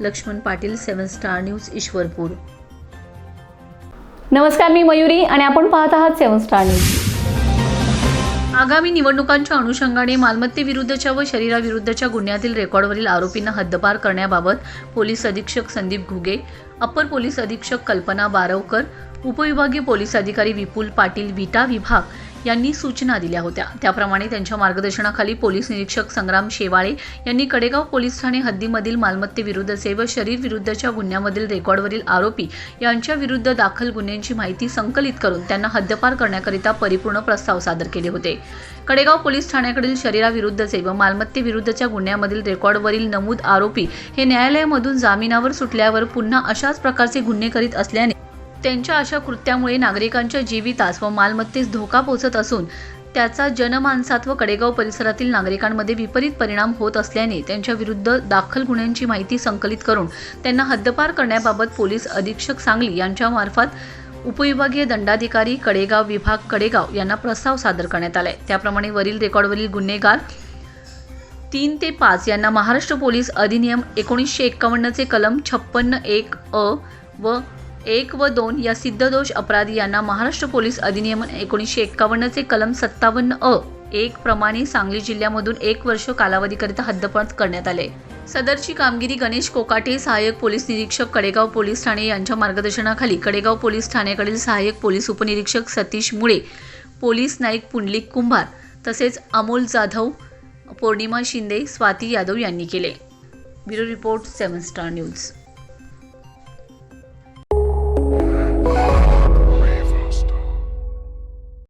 Laxman Patil seven star news Ishwarpur. नमस्कार मी मयुरी आणि आपण पाहत आहात सेवन स्टार न्यूज. आगामी निवडणुकांच्या अनुषंगाने मालमत्तेविरुद्धच्या व शरीराविरुद्धच्या गुन्ह्यातील रेकॉर्डवरील आरोपींना हद्दपार करण्याबाबत पोलीस अधीक्षक संदीप घुगे अप्पर पोलीस अधीक्षक कल्पना बारवकर उपविभागीय पोलीस अधिकारी विपुल पाटील विटा विभाग यांनी सूचना दिल्या होत्या. त्याप्रमाणे त्यांच्या मार्गदर्शनाखाली पोलीस निरीक्षक संग्राम शेवाळे यांनी कडेगाव पोलीस ठाणे हद्दीमधील मालमत्तेविरुद्धचे व शरीर विरुद्धच्या गुन्ह्यामधील रेकॉर्डवरील आरोपी यांच्या विरुद्ध दाखल गुन्ह्यांची माहिती संकलित करून त्यांना हद्दपार करण्याकरिता परिपूर्ण प्रस्ताव सादर केले होते. कडेगाव पोलीस ठाण्याकडील शरीराविरुद्धचे व मालमत्तेविरुद्धच्या गुन्ह्यामधील रेकॉर्डवरील नमूद आरोपी हे न्यायालयामधून जामिनावर सुटल्यावर पुन्हा अशाच प्रकारचे गुन्हे करीत असल्याने त्यांच्या अशा कृत्यामुळे नागरिकांच्या जीवितास व मालमत्तेस धोका पोचत असून त्याचा जनमानसात व कडेगाव परिसरातील नागरिकांमध्ये विपरीत परिणाम होत असल्याने त्यांच्या विरुद्ध दाखल गुन्ह्यांची माहिती संकलित करून त्यांना हद्दपार करण्याबाबत पोलीस अधीक्षक सांगली यांच्यामार्फत उपविभागीय दंडाधिकारी कडेगाव विभाग कडेगाव यांना प्रस्ताव सादर करण्यात आलाय. त्याप्रमाणे वरील रेकॉर्डवरील गुन्हेगार तीन ते पाच यांना महाराष्ट्र पोलीस अधिनियम एकोणीसशे एक्कावन्नचे कलम छप्पन्न एक अ व एक व दोन या सिद्धदोष अपराधी यांना महाराष्ट्र पोलीस अधिनियम एकोणीसशे एक्कावन्नचे कलम सत्तावन्न अ एक प्रमाणे सांगली जिल्ह्यामधून एक वर्ष कालावधीकरिता हद्दपार करण्यात आले. सदरची कामगिरी गणेश कोकाटे सहाय्यक पोलीस निरीक्षक कडेगाव पोलीस ठाणे यांच्या मार्गदर्शनाखाली कडेगाव पोलीस ठाण्याकडील सहाय्यक पोलीस उपनिरीक्षक सतीश मुळे पोलीस नाईक पुंडलिक कुंभार तसेच अमोल जाधव पौर्णिमा शिंदे स्वाती यादव यांनी केले. Bureau report seven star news.